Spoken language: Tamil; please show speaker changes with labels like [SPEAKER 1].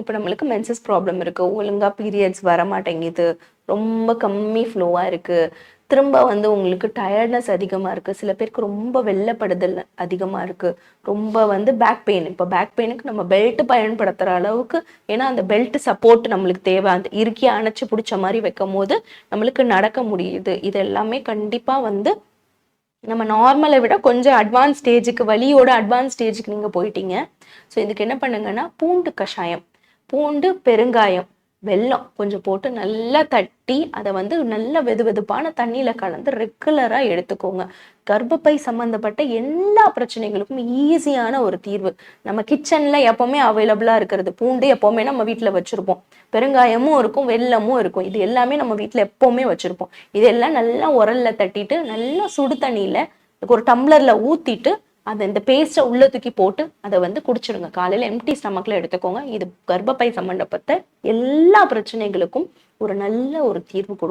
[SPEAKER 1] இப்போ நம்மளுக்கு மென்சஸ் ப்ராப்ளம் இருக்குது ஒழுங்காக பீரியட்ஸ் வர மாட்டேங்குது ரொம்ப கம்மி ஃப்ளோவாக இருக்குது திரும்ப வந்து உங்களுக்கு டயர்ட்னஸ் அதிகமாக இருக்குது சில பேருக்கு ரொம்ப வெள்ளப்படுதல் அதிகமாக இருக்குது ரொம்ப வந்து பேக் பெயின் இப்போ பேக் பெயினுக்கு நம்ம பெல்ட்டு பயன்படுத்துகிற அளவுக்கு ஏன்னா அந்த பெல்ட் சப்போர்ட் நம்மளுக்கு தேவை. அந்த இறுக்கி அணைச்சி பிடிச்ச மாதிரி வைக்கும் போது நம்மளுக்கு நடக்க முடியுது. இது எல்லாமே கண்டிப்பாக வந்து நம்ம நார்மலை விட கொஞ்சம் அட்வான்ஸ் ஸ்டேஜுக்கு வலியோட அட்வான்ஸ் ஸ்டேஜுக்கு நீங்கள் போயிட்டீங்க. ஸோ இதுக்கு என்ன பண்ணுங்கன்னா பூண்டு கஷாயம். பூண்டு பெருங்காயம் வெல்லம் கொஞ்சம் போட்டு நல்லா தட்டி அதை வந்து நல்ல வெது வெதுப்பான தண்ணியில் கலந்து ரெகுலராக எடுத்துக்கோங்க. கர்ப்பப்பை சம்மந்தப்பட்ட எல்லா பிரச்சனைகளுக்கும் ஈஸியான ஒரு தீர்வு. நம்ம கிச்சனில் எப்போவுமே அவைலபிளாக இருக்கிறது பூண்டு எப்போவுமே நம்ம வீட்டில் வச்சுருப்போம். பெருங்காயமும் இருக்கும் வெல்லமும் இருக்கும். இது எல்லாமே நம்ம வீட்டில் எப்போவுமே வச்சுருப்போம். இதெல்லாம் நல்லா உரல்ல தட்டிட்டு நல்லா சுடு தண்ணியில் ஒரு டம்ளரில் ஊற்றிட்டு அதை இந்த பேஸ்ட்டை உள்ள தூக்கி போட்டு அதை வந்து குடிச்சிடுங்க. காலையில் எம்டி ஸ்டமக்கில் எடுத்துக்கோங்க. இது கர்ப்பப்பை சம்மந்தப்பட்ட எல்லா பிரச்சனைகளுக்கும் ஒரு நல்ல ஒரு தீர்வு கொடுக்கும்.